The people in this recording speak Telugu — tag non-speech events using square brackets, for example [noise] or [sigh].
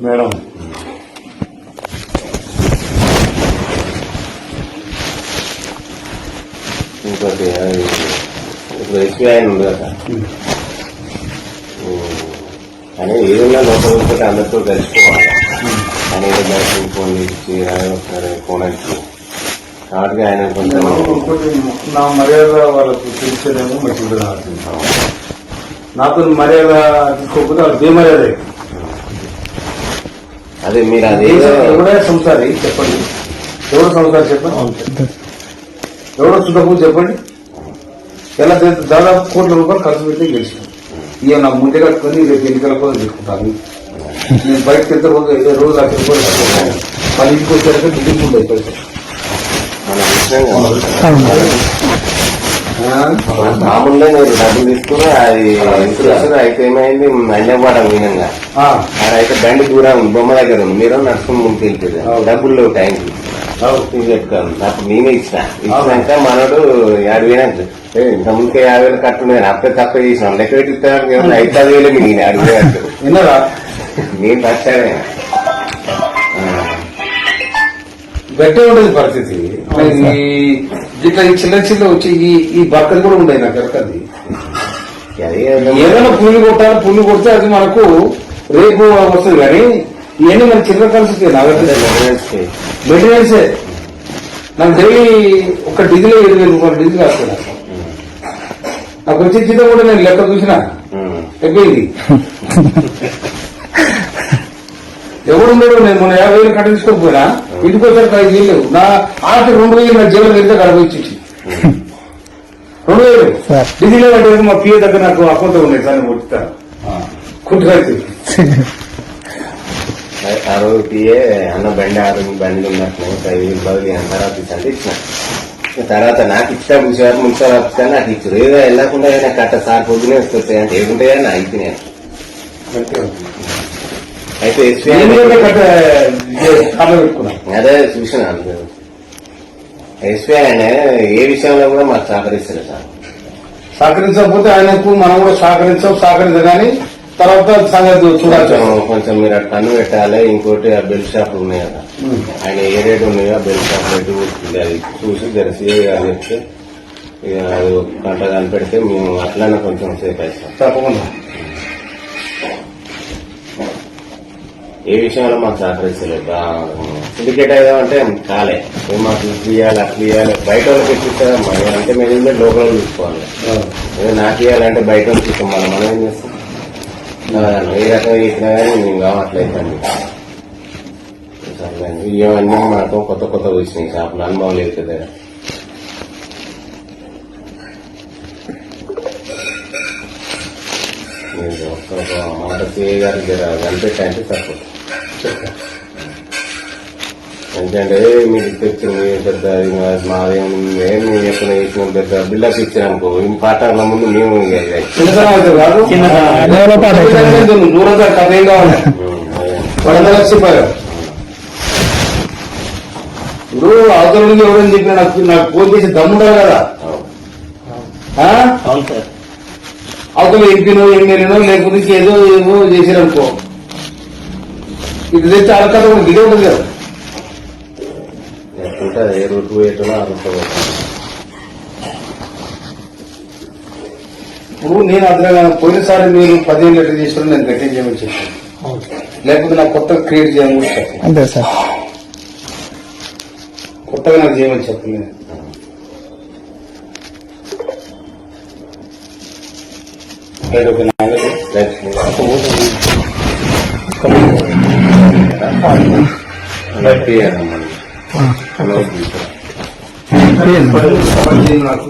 మేడం. ఇంకోటి అది ఇప్పుడు ఎస్బీఐ ఉంది కదా. కానీ ఏదైనా లోపల ఉంటే అందరితో కలిసిపోవాలి ఆయన ఏదో బయట ఫోన్ ఇచ్చి ఒకసారి ఫోన్ వచ్చి కాబట్టి ఆయన కొంచెం నా మర్యాద వాళ్ళకు తెలిసేదేమో మంచిది నాకు నాతో మర్యాద తీసుకోకపోతే వాళ్ళు బేమర్యాద అదే మీరు అది ఎవడే సంసారి చెప్పండి. ఎవడో సంసారి చెప్పండి. ఎవడో చుట్టకు చెప్పండి. ఎలా చేస్తే దాదాపు కోట్ల రూపాయలు ఖర్చు పెట్టి గెలిచిన. ఇక నా ముందే కట్టుకొని రేపు ఎన్నికల కోసం తీసుకుంటాను నేను బయటకు వెళ్తే రోజు లక్ష రూపాయలు. మళ్ళీ ఇంటికి వచ్చాక దిగులు ఉంటాయి పైసలు మన విషయం ఆ? మామూలుగా మీరు డబ్బులు తీసుకుని అది ఇన్సూరెన్స్ అయితే ఏమైంది అన్నవాడ వినంగా. అయితే బండి దూరం ఉంది, బొమ్మ దగ్గర ఉంది. మీరు నడుచుకుని ముందుకు వెళ్తుంది డబ్బులు లేవు టైంకి. చెప్తాను. అప్పుడు నేనే ఇచ్చిన ఇచ్చినాక మనోడు యాభై వేలు అంటే "ఏ, ఇంత ముందుకే యాభై వేలు కట్టుండే అప్పుడే తక్కువ చేసినాం లెక్క పెట్టి ఇస్తాను ఏమన్నా ఐదు పది వేలు మిగిలిన అడిగే విన్నారా? నేను వచ్చాడే గట్టే ఉండేది పరిస్థితి. ఇట్లా ఈ చిన్న చిన్న వచ్చి ఈ ఈ బక్కలు కూడా ఉండేది నాకు అదే ఏదైనా పుల్లు కొట్టాలి పుల్లు కొడితే అది మనకు రేపు వస్తుంది కానీ ఇవన్నీ మన చిన్న నాకు మెయింటెనెన్సే నాకు డైలీ ఒక డీజిల్ ఏడు వేల రూపాయలు డీజిల్ వస్తుంది నాకు. వచ్చే జీతం కూడా నేను లెక్క చూసిన. అయిపోయింది. [laughs] ఎవడు ఉండడు నేను మొన్న యాభై వేలు కట్ట తీసుకోకపోయినా ఇంటికి వచ్చాక ఐదు వేలు లేవు. నా ఆఖరి రెండు వేలు నా జీవనం వెళ్తే కడప ఇచ్చి రెండు వేలు. డీజిల్ అంటే మా పిఏ దగ్గర నాకు అకౌంట్ ఉన్నాయి సార్ నేను కొట్టుతాను కుట్టుకైతే ఆ రోజు పిఏ అన్న బండి ఆరు బండి ఉన్నట్లు ఐదు వేలు బదులు ఎంత తర్వాత ఇచ్చాను. తర్వాత నాకు ఇచ్చిన మున్సిపల్ మున్సిపల్ ఆఫీసర్ నాకు ఇచ్చారు ఏదో వెళ్ళకుండా కట్ట సార్ పొద్దునే వస్తాయి అంటే ఏముంటాయా నా అయితే నేను అయితే అదే చూసిన ఎస్పీ ఆయన ఏ విషయంలో కూడా మాకు సహకరిస్తారు సార్. సహకరించకపోతే ఆయనకు మనం కూడా సహకరించాం సహకరించగాని తర్వాత సంగతి చూడాలి కొంచెం మీరు అట్లా కన్ను పెట్టాలి ఇంకోటి ఆ బెల్ షాపులు ఉన్నాయి కదా. ఆయన ఏ రేటు ఉన్నాయో ఆ బెల్ షాప్ రేటు అది చూసి జరసి చెప్తే ఇక అది గంట కనిపెడితే మేము అట్లానే కొంచెం సేపు అవుతాం తప్పకుండా. ఏ విషయంలో మాకు సహకరిస్తలేదు సిండికేట్ అయ్యామంటే కాలే. మేము మాకు ఇది ఇవ్వాలి అట్లా ఇవ్వాలి బయట వాళ్ళకి ఎక్కిస్తారా మరి అంటే మేము ఏంటంటే లోపల చూసుకోవాలి. ఏదో నాకు ఇవ్వాలంటే బయట వాళ్ళకి ఇస్తాం మనం మనం ఏం చేస్తాం? ఏ రకంగా ఇచ్చినా కానీ మేము కావట్లేదండి ఇవన్నీ మాకు కొత్త కొత్త వచ్చినాయి షాపులు అనుభవం లేదు కదా మీరు ఒక్క ఒక మాట సిఏ గారి దగ్గర కనిపెట్టంటే తక్కువ ఎందుకంటే మీకు తెచ్చిన మేము పెద్ద మాదేం ఏం మేము ఎక్కడ ఇచ్చిన పెద్ద బిల్డప్ ఇచ్చామనుకో ఈ పాటల ముందు మేము. దూరంగా కథ ఏం కావాలి ఇప్పుడు అవతల నుంచి ఎవరైనా చెప్పినా నాకు నాకు ఫోన్ చేసి దమ్ముండాలి కదా అవును. ఆ? అవును సార్ అవతల ఎంపీనో ఎమ్మెల్యేనో లేకపోతే ఏదో ఏదో చేశారనుకో. ఇది తెచ్చి అలకత కూడా దిగే ఉంటుంది కదా. ఏ రూట్ పోయేటో ఇప్పుడు నేను అదనంగా పోయినసారి మీరు పదిహేను లీటర్ చేసిన నేను గట్టిగా చేయమని చెప్పాను. లేకపోతే నాకు కొత్తగా క్రియేట్ చేయమని చెప్పాను. అంతే సార్. కొత్తగా నాకు చేయమని చెప్పలేదు. రైట్ ఓకే నా దగ్గర గట్టి అన్నమాట. పని చేయండి నాకు